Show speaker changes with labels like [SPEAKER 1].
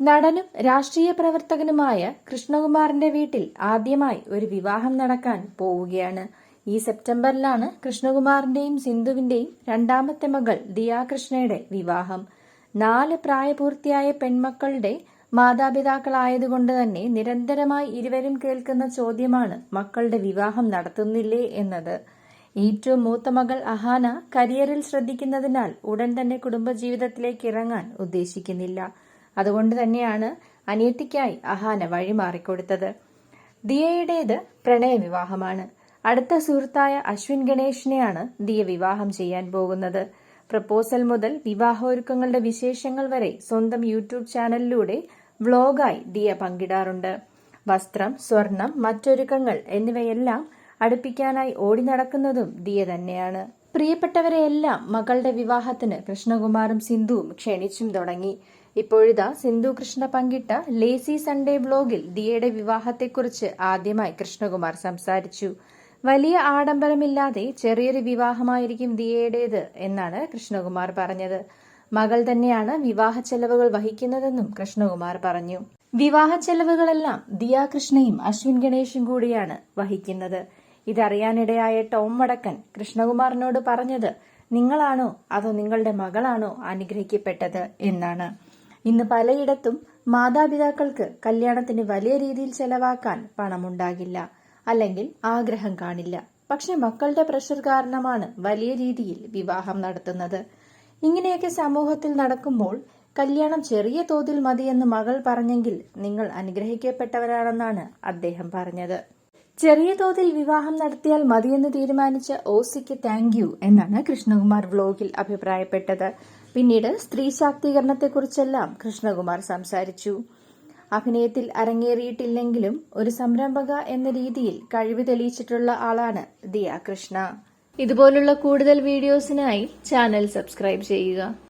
[SPEAKER 1] നടനും രാഷ്ട്രീയ പ്രവർത്തകനുമായ കൃഷ്ണകുമാറിന്റെ വീട്ടിൽ ആദ്യമായി ഒരു വിവാഹം നടക്കാൻ പോവുകയാണ്. ഈ സെപ്റ്റംബറിലാണ് കൃഷ്ണകുമാറിന്റെയും സിന്ധുവിന്റെയും രണ്ടാമത്തെ മകൾ ദിയാകൃഷ്ണയുടെ വിവാഹം. നാല് പ്രായപൂർത്തിയായ പെൺമക്കളുടെ മാതാപിതാക്കളായതുകൊണ്ട് തന്നെ നിരന്തരമായി ഇരുവരും കേൾക്കുന്ന ചോദ്യമാണ് മക്കളുടെ വിവാഹം നടത്തുന്നില്ലേ എന്നത്. ഏറ്റവും മൂത്ത മകൾ അഹാന കരിയറിൽ ശ്രദ്ധിക്കുന്നതിനാൽ ഉടൻ തന്നെ കുടുംബജീവിതത്തിലേക്ക് ഇറങ്ങാൻ ഉദ്ദേശിക്കുന്നില്ല. അതുകൊണ്ട് തന്നെയാണ് അനിയത്തിക്കായി അഹാന വഴിമാറിക്കൊടുത്തത്. ദിയയുടേത് പ്രണയവിവാഹമാണ്. അടുത്ത സുഹൃത്തായ അശ്വിൻ ഗണേഷിനെയാണ് ദിയ വിവാഹം ചെയ്യാൻ പോകുന്നത്. പ്രപ്പോസൽ മുതൽ വിവാഹൊരുക്കങ്ങളുടെ വിശേഷങ്ങൾ വരെ സ്വന്തം യൂട്യൂബ് ചാനലിലൂടെ വ്ലോഗായി ദിയ പങ്കിടാറുണ്ട്. വസ്ത്രം സ്വർണം മറ്റൊരുക്കങ്ങൾ എന്നിവയെല്ലാം അടുപ്പിക്കാനായി ഓടി നടക്കുന്നതും ദിയ തന്നെയാണ്. പ്രിയപ്പെട്ടവരെയെല്ലാം മകളുടെ വിവാഹത്തിന് കൃഷ്ണകുമാറും സിന്ധുവും ക്ഷണിച്ചും തുടങ്ങി. ഇപ്പോഴിതാ സിന്ധു കൃഷ്ണ പങ്കിട്ട ലേസി സൺഡേ ബ്ലോഗിൽ ദിയയുടെ വിവാഹത്തെക്കുറിച്ച് ആദ്യമായി കൃഷ്ണകുമാർ സംസാരിച്ചു. വലിയ ആഡംബരമില്ലാതെ ചെറിയൊരു വിവാഹമായിരിക്കും ദിയയുടേത് എന്നാണ് കൃഷ്ണകുമാർ പറഞ്ഞത്. മകൾ തന്നെയാണ് വിവാഹ ചെലവുകൾ വഹിക്കുന്നതെന്നും കൃഷ്ണകുമാർ പറഞ്ഞു. വിവാഹ ചെലവുകളെല്ലാം ദിയ കൃഷ്ണയും അശ്വിൻ ഗണേഷും കൂടിയാണ് വഹിക്കുന്നത്. ഇതറിയാനിടയായ ടോം വടക്കൻ കൃഷ്ണകുമാറിനോട് പറഞ്ഞത് നിങ്ങളാണോ അതോ നിങ്ങളുടെ മകളാണോ അനുഗ്രഹിക്കപ്പെട്ടത്? എന്നാണ്. ഇന്ന് പലയിടത്തും മാതാപിതാക്കൾക്ക് കല്യാണത്തിന് വലിയ രീതിയിൽ ചെലവാക്കാൻ പണമുണ്ടാകില്ല. അല്ലെങ്കിൽ ആഗ്രഹം കാണില്ല. പക്ഷെ മക്കളുടെ പ്രഷർ കാരണമാണ് വലിയ രീതിയിൽ വിവാഹം നടത്തുന്നത്. ഇങ്ങനെയൊക്കെ സമൂഹത്തിൽ നടക്കുമ്പോൾ കല്യാണം ചെറിയ തോതിൽ മതിയെന്ന് മകൾ പറഞ്ഞെങ്കിൽ നിങ്ങൾ അനുഗ്രഹിക്കപ്പെട്ടവരാണെന്നാണ് അദ്ദേഹം പറഞ്ഞത്. ചെറിയ തോതിൽ വിവാഹം നടത്തിയാൽ മതിയെന്ന് തീരുമാനിച്ച ഓസിക്ക് താങ്ക് യു എന്നാണ് കൃഷ്ണകുമാർ വ്ലോഗിൽ അഭിപ്രായപ്പെട്ടത്. പിന്നീട് സ്ത്രീ ശാക്തീകരണത്തെക്കുറിച്ചെല്ലാം കൃഷ്ണകുമാർ സംസാരിച്ചു. അഭിനയത്തിൽ അരങ്ങേറിയിട്ടില്ലെങ്കിലും ഒരു സംരംഭക എന്ന രീതിയിൽ കഴിവ് തെളിയിച്ചിട്ടുള്ള ആളാണ് ദിയ കൃഷ്ണ. ഇതുപോലുള്ള കൂടുതൽ വീഡിയോസിനായി ചാനൽ സബ്സ്ക്രൈബ് ചെയ്യുക.